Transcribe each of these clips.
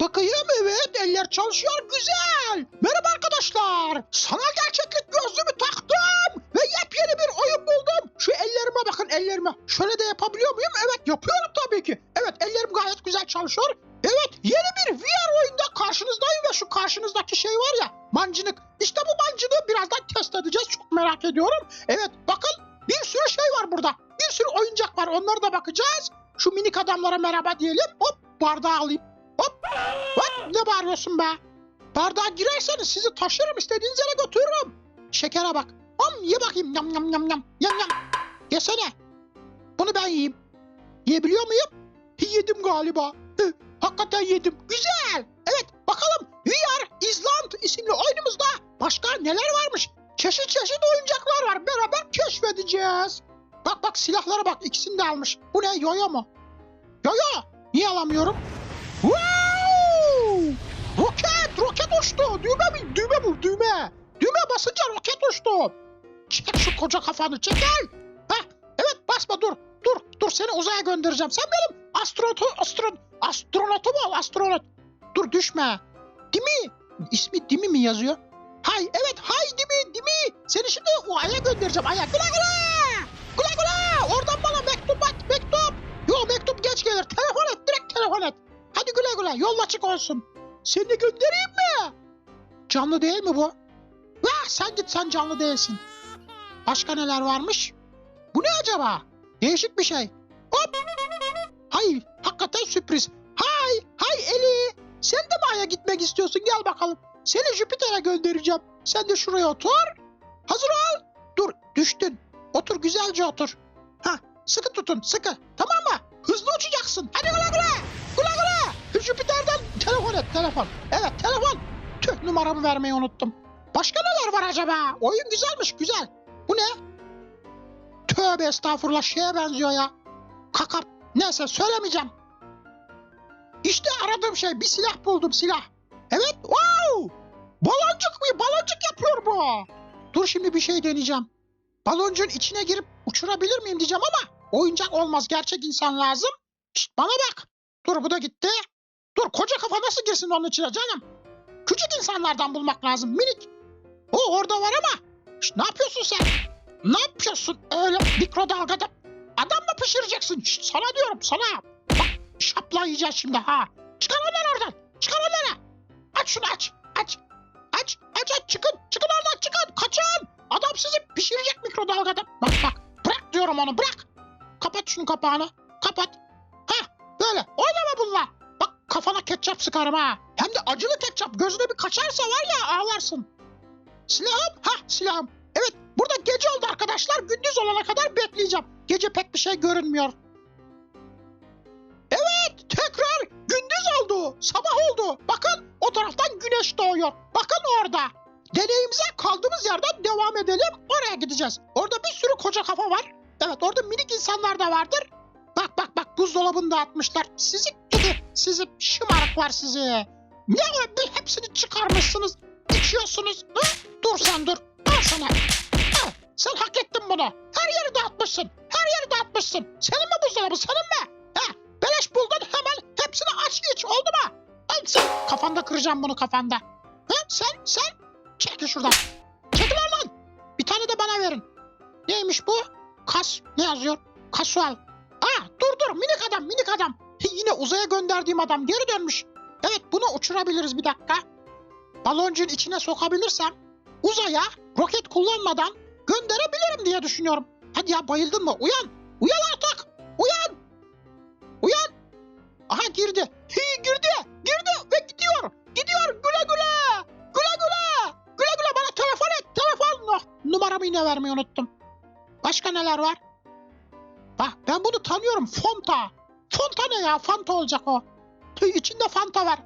Bakayım evet eller çalışıyor güzel. Merhaba arkadaşlar. Sanal gerçeklik gözlüğümü taktım. Ve yepyeni bir oyun buldum. Şu ellerime bakın ellerime. Şöyle de yapabiliyor muyum? Evet yapıyorum tabii ki. Evet ellerim gayet güzel çalışıyor. Evet yeni bir VR oyunda karşınızdayım ve şu karşınızdaki şey var ya mancınık. İşte bu mancınığı birazdan test edeceğiz. Çok merak ediyorum. Evet bakın bir sürü şey var burada. Bir sürü oyuncak var. Onlara da bakacağız. Şu minik adamlara merhaba diyelim. Hop bardağı alayım. Hop. Hop ne bağırıyorsun be? Bardağa girerseniz sizi taşırım istediğiniz yere götürürüm. Şekere bak. Hom ye bakayım. Yam yam yam yam. Yam yam. Yesene. Bunu ben yiyeyim. Yiyebiliyor muyum? Yedim galiba. Hı, Hakikaten yedim. Güzel. Evet bakalım VR Island isimli oyunumuzda başka neler varmış? Çeşit çeşit oyuncaklar var. Beraber keşfedeceğiz. Bak bak silahlara bak. ikisini de almış. Bu ne? Yoyo mu? Yoyo. Niye alamıyorum? Wow! Roket! Roket uçtu. Düğme mi? Düğme bu. Düğme. Düğme basınca roket uçtu. Çek şu koca kafanı. Çekil. Heh. Evet basma dur. Dur. Dur seni uzaya göndereceğim. Sen benim astronotu, astron, astronotum ol. Astronot. Dur düşme. Dimi. İsmi Dimi mi yazıyor? Hay evet hay Dimi Dimi. Seni şimdi Ay'a göndereceğim. Ay'a. Güle güle. Güle güle. Oradan bana mektup at. Mektup. Yo mektup geç gelir. Telefon et. Direkt telefon et. Hadi güle güle. Yol açık olsun. Seni de göndereyim mi? Canlı değil mi bu? Ah, sen git sen canlı değilsin. Başka neler varmış? Bu ne acaba? Değişik bir şey. Hop. Hay hakikaten sürpriz. Hay hay Eli. Sen de mi Ay'a gitmek istiyorsun? Gel bakalım. Seni Jüpiter'e göndereceğim. Sen de şuraya otur. Hazır ol. Dur düştün. Otur güzelce otur. Ha sıkı tutun sıkı. Tamam mı? Hızlı uçacaksın. Hadi güle güle. Jüpiter'den telefon et telefon. Evet telefon. Tüh numaramı vermeyi unuttum. Başka neler var acaba? Oyun güzelmiş güzel. Bu ne? Tövbe estağfurullah şeye benziyor ya. Kakap. Neyse söylemeyeceğim. İşte aradığım şey bir silah buldum silah. Evet wow. Baloncuk mu? Baloncuk yapıyor bu. Dur şimdi bir şey deneyeceğim. Baloncuğun içine girip uçurabilir miyim diyeceğim ama oyuncak olmaz. Gerçek insan lazım. Şşt bana bak. Dur bu da gitti. Dur koca kafa nasıl girsin onun içine canım? Küçük insanlardan bulmak lazım minik. O orada var ama. Şşt, ne yapıyorsun sen? Ne yapıyorsun öyle mikrodalgada? Adam mı pişireceksin? Şşt, sana diyorum sana. Bak şapla yiyeceğiz şimdi ha. Çıkar onları oradan. Çıkar onları. Aç şunu aç. Aç. Aç. Aç aç çıkın. Çıkın oradan çıkın. Kaçın. Adam sizi pişirecek mikrodalgada. Bak bak. Bırak diyorum onu bırak. Kapat şunu kapağını. Kapat. Hah böyle. Oynama bununla. Kafana ketçap sıkarım ha. Hem de acılı ketçap. Gözüne bir kaçarsa var ya ağlarsın. Silahım. Ha silahım. Evet burada gece oldu arkadaşlar. Gündüz olana kadar bekleyeceğim. Gece pek bir şey görünmüyor. Evet tekrar gündüz oldu. Sabah oldu. Bakın o taraftan güneş doğuyor. Bakın orada. Deneyimize kaldığımız yerden devam edelim. Oraya gideceğiz. Orada bir sürü koca kafa var. Evet orada minik insanlar da vardır. Bak bak bak buzdolabını da atmışlar. Sizi gidi. Sizi şımarıklar sizi. Ne o hepsini çıkarmışsınız. İçiyorsunuz. Hı? Dur sen dur. Al sana. Al. Sen hak ettin bunu. Her yeri dağıtmışsın. Her yeri dağıtmışsın. Senin mi buzdolabı senin mi? Ha, beleş buldun hemen hepsini aç iç oldu mu? Al sen kafanda kıracağım bunu kafanda. Ha, sen sen çekil şuradan. Çekil oradan. Bir tane de bana verin. Neymiş bu? Kas ne yazıyor? Kasual. Aa dur dur minik adam minik adam. Yine uzaya gönderdiğim adam geri dönmüş. Evet bunu uçurabiliriz bir dakika. Baloncuğun içine sokabilirsem uzaya roket kullanmadan gönderebilirim diye düşünüyorum. Hadi ya bayıldın mı? Uyan. Uyan artık. Uyan. Uyan. Aha girdi. Hi, girdi. Girdi ve gidiyor. Gidiyor. Güle güle. Güle güle. Güle güle bana telefon et. Telefon. Oh, numaramı yine vermeyi unuttum. Başka neler var? Bak ben bunu tanıyorum. Fonta. Fonta ne ya? Fanta olacak o. Tüy içinde Fanta var.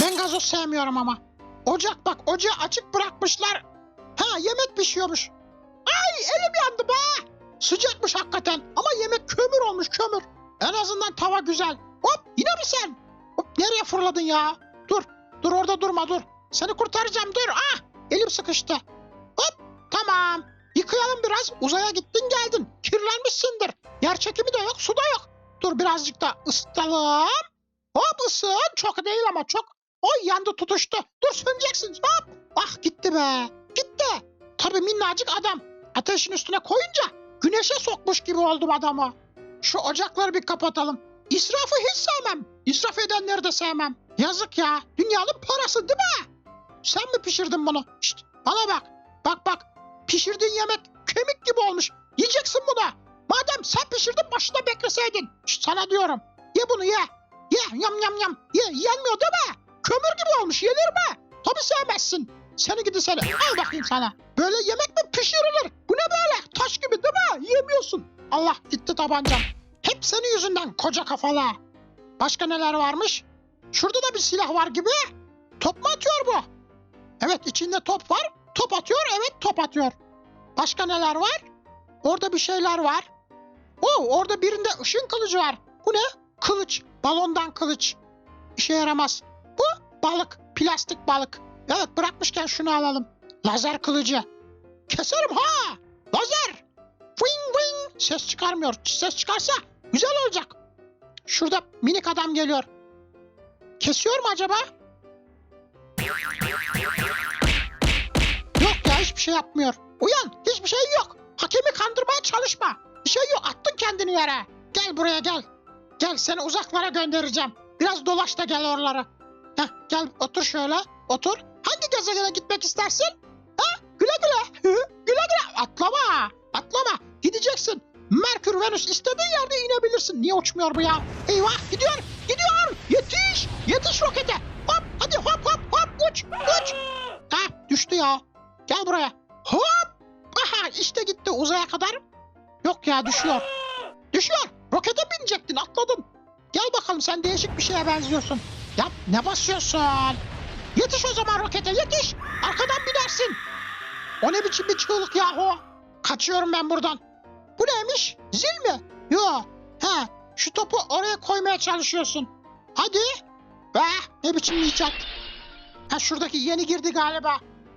Ben gazoz sevmiyorum ama. Ocak bak ocağı açık bırakmışlar. Ha yemek pişiyormuş. Ay elim yandı be. Sıcakmış hakikaten ama yemek kömür olmuş kömür. En azından tava güzel. Hop yine mi sen? Hop nereye fırladın ya? Dur dur orada durma dur. Seni kurtaracağım dur. Ah elim sıkıştı. Hop tamam. Yıkayalım biraz. Uzaya gittin geldin. Kirlenmişsindir. Yer çekimi de yok su da yok. Dur birazcık da ısıtalım. Hop ısın. Çok değil ama çok. Oy yandı tutuştu. Dur söneceksin. Hop. Ah gitti be. Gitti. Tabii minnacık adam. Ateşin üstüne koyunca güneşe sokmuş gibi oldum adamı. Şu ocakları bir kapatalım. İsrafı hiç sevmem. İsraf edenleri de sevmem. Yazık ya. Dünyanın parası değil mi? Sen mi pişirdin bunu? Şşt, bana bak. Bak bak. Pişirdiğin yemek kemik gibi olmuş. Yiyeceksin bunu. Madem sen pişirdin başında bekleseydin. Şşt, sana diyorum. Ye bunu ye. Ye yam yam yam. Ye yenmiyor değil mi? Kömür gibi olmuş yenir mi? Tabii sevmezsin. Seni gidi seni. Al bakayım sana. Böyle yemek mi pişirilir? Bu ne böyle? Taş gibi değil mi? Yiyemiyorsun. Allah gitti tabancam. Hep senin yüzünden koca kafalı. Başka neler varmış? Şurada da bir silah var gibi. Top mu atıyor bu? Evet içinde top var. Top atıyor evet top atıyor. Başka neler var? Orada bir şeyler var. Oo orada birinde ışın kılıcı var. Bu ne? Kılıç. Balondan kılıç. İşe yaramaz. Bu balık. Plastik balık. Evet bırakmışken şunu alalım. Lazer kılıcı. Keserim ha. Lazer. Wing wing. Ses çıkarmıyor. Ses çıkarsa güzel olacak. Şurada minik adam geliyor. Kesiyor mu acaba? Yok ya hiçbir şey yapmıyor. Uyan hiçbir şey yok. Hakemi kandırmaya çalışma. Bir şey yok attın kendini yere. Gel buraya gel. Gel seni uzaklara göndereceğim. Biraz dolaş da gel oralara. Heh, gel otur şöyle. Otur. Hangi gezegene gitmek istersin? Ha? Güle güle. Güle güle. Atlama. Atlama. Gideceksin. Merkür, Venüs istediğin yerde inebilirsin. Niye uçmuyor bu ya? Eyvah gidiyor. Gidiyor. Yetiş. Yetiş rokete. Hop hadi hop hop hop uç. Uç. Ha düştü ya. Gel buraya. Hop. Aha işte gitti uzaya kadar. Yok ya düşüyor. Düşüyor. Rokete binecektin atladın. Gel bakalım sen değişik bir şeye benziyorsun. Ya ne basıyorsun? Yetiş o zaman rokete yetiş. Arkadan binersin. O ne biçim bir çığlık yahu? Kaçıyorum ben buradan. Bu neymiş? Zil mi? Yo. He. Şu topu oraya koymaya çalışıyorsun. Hadi. Be ne biçim icat. Ha şuradaki yeni girdi galiba.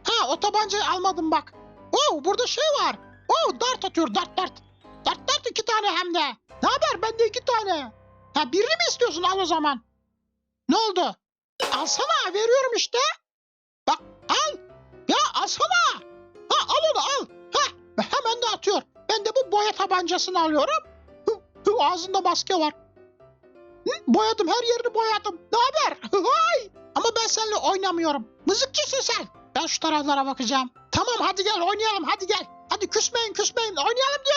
Ha o tabancayı almadım bak. Oo burada şey var. Oo dart atıyor dart dart. Dart iki tane hem de. Ne haber bende iki tane. Ha birini mi istiyorsun al o zaman. Ne oldu? Alsana veriyorum işte. Bak al. Ya alsana. Ha al onu al. Ha hemen de atıyor. Ben de bu boya tabancasını alıyorum. Hı, hı, ağzında maske var. Hı, boyadım her yerini boyadım. Ne haber? Hay! Ama ben seninle oynamıyorum. Mızıkçısın sen. Ben şu taraflara bakacağım. Tamam hadi gel oynayalım hadi gel. Hadi küsmeyin küsmeyin oynayalım diyorum.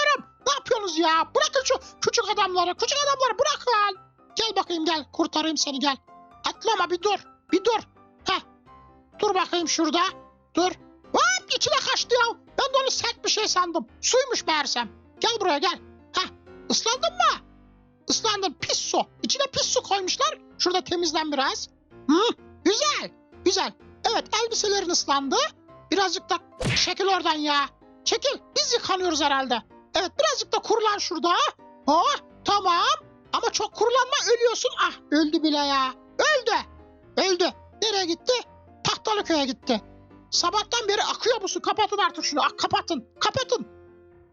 Ya? Bırakın şu küçük adamları. Küçük adamları bırakın. Gel bakayım gel kurtarayım seni gel. Atlama bir dur. Bir dur. Heh. Dur bakayım şurada. Dur. Hop içine kaçtı ya. Ben de onu sert bir şey sandım. Suymuş meğersem. Gel buraya gel. Heh. Islandın mı? Islandın. Pis su. İçine pis su koymuşlar. Şurada temizlen biraz. Hı, güzel. Güzel. Evet elbiselerin ıslandı. Birazcık da çekil oradan ya. Çekil. Biz yıkanıyoruz herhalde. Evet birazcık da kurulan şurada. Oh tamam. Ama çok kurulanma ölüyorsun. Ah öldü bile ya. Öldü. Öldü. Nereye gitti? Tahtalıköy'e gitti. Sabahtan beri akıyor bu su. Kapatın artık şunu. Ah, kapatın. Kapatın.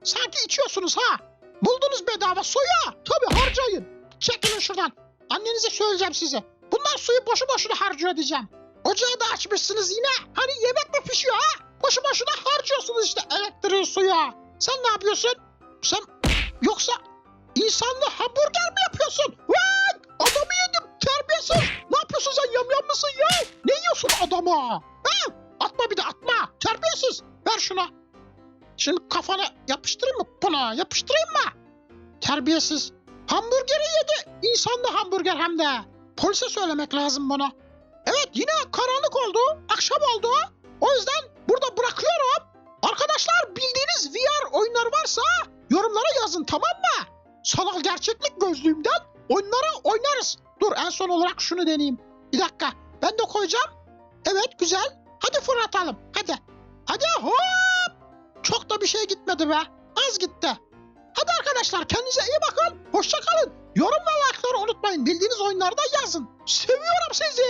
Sanki içiyorsunuz ha. Buldunuz bedava suyu. Tabii harcayın. Çekilin şuradan. Annenize söyleyeceğim size. Bunlar suyu boşu boşuna harcıyor diyeceğim. Ocağı da açmışsınız yine. Hani yemek mi pişiyor ha? Boşu boşuna harcıyorsunuz işte elektriği suya. Sen ne yapıyorsun? Sen yoksa insanlı hamburger mi yapıyorsun? Vay! Adamı yedim terbiyesiz. Ne yapıyorsun sen yamyam mısın ya? Ne yiyorsun adama? Ha? Atma bir de atma. Terbiyesiz. Ver şuna. Şimdi kafana yapıştırayım mı buna? Yapıştırayım mı? Terbiyesiz. Hamburgeri yedi. İnsanlı hamburger hem de. Polise söylemek lazım bunu. Evet yine karanlık oldu. Akşam oldu. O yüzden burada bırakıyorum. Arkadaşlar bildiğiniz VR oyunlar varsa yorumlara yazın tamam mı? Sanal gerçeklik gözlüğümden oyunları oynarız. Dur en son olarak şunu deneyeyim. Bir dakika ben de koyacağım. Evet güzel. Hadi fırlatalım. Hadi. Hadi hop. Çok da bir şey gitmedi be. Az gitti. Hadi arkadaşlar kendinize iyi bakın. Hoşça kalın. Yorum ve like'ları unutmayın. Bildiğiniz oyunlarda yazın. Seviyorum sizi.